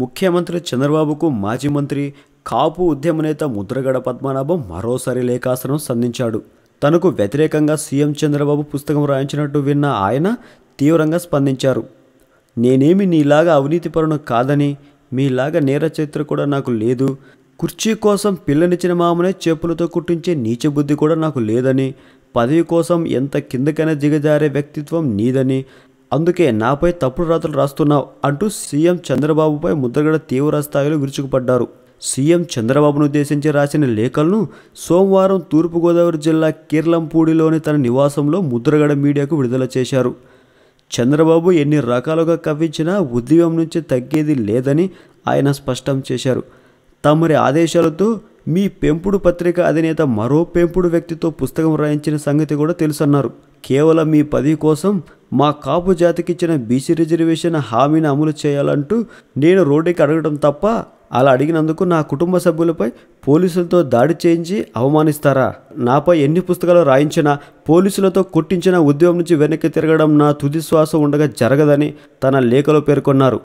ముఖ్యమంత్రి చంద్రబాబుకు మాజీ మంత్రి కాపు ఉద్యమ నేత ముద్రగడ పద్మనాభం మరోసారి లేఖాసనం సంధించాడు. తనకు వ్యతిరేకంగా సీఎం చంద్రబాబు పుస్తకం రాయించినట్టు విన్న ఆయన తీవ్రంగా స్పందించారు. నేనేమి నీలాగా అవినీతిపరును కాదని మీలాగా నేర చరిత్ర కూడా నాకు లేదు. కుర్చీ కోసం పిల్లనిచ్చిన మామనే చేపులతో కుట్టించే నీచబుద్ధి కూడా నాకు లేదని పదవి కోసం ఎంత కిందకైనా దిగజారే వ్యక్తిత్వం నీదని అందుకే నాపై తప్పుడు రాతలు రాస్తున్నావు అంటూ సీఎం చంద్రబాబుపై ముద్రగడ తీవ్ర స్థాయిలో విరుచుకుపడ్డారు. సీఎం చంద్రబాబును ఉద్దేశించి రాసిన లేఖలను సోమవారం తూర్పుగోదావరి జిల్లా కీర్లంపూడిలోని తన నివాసంలో ముద్రగడ మీడియాకు విడుదల చేశారు. చంద్రబాబు ఎన్ని రకాలుగా కవ్వించినా ఉద్యమం నుంచి తగ్గేది లేదని ఆయన స్పష్టం చేశారు. తమరి ఆదేశాలతో మీ పెంపుడు పత్రిక అధినేత మరో పెంపుడు వ్యక్తితో పుస్తకం రాయించిన సంగతి కూడా తెలుసన్నారు. కేవలం మీ పదవి కోసం మా కాపు జాతికి ఇచ్చిన బీసీ రిజర్వేషన్ హామీని అమలు చేయాలంటూ నేను రోడ్డుకి అడగడం తప్ప అలా అడిగినందుకు నా కుటుంబ సభ్యులపై పోలీసులతో దాడి చేయించి అవమానిస్తారా? నాపై ఎన్ని పుస్తకాలు రాయించినా పోలీసులతో కొట్టించిన ఉద్యమం నుంచి వెనక్కి తిరగడం నా తుది శ్వాస ఉండగా జరగదని తన లేఖలో పేర్కొన్నారు.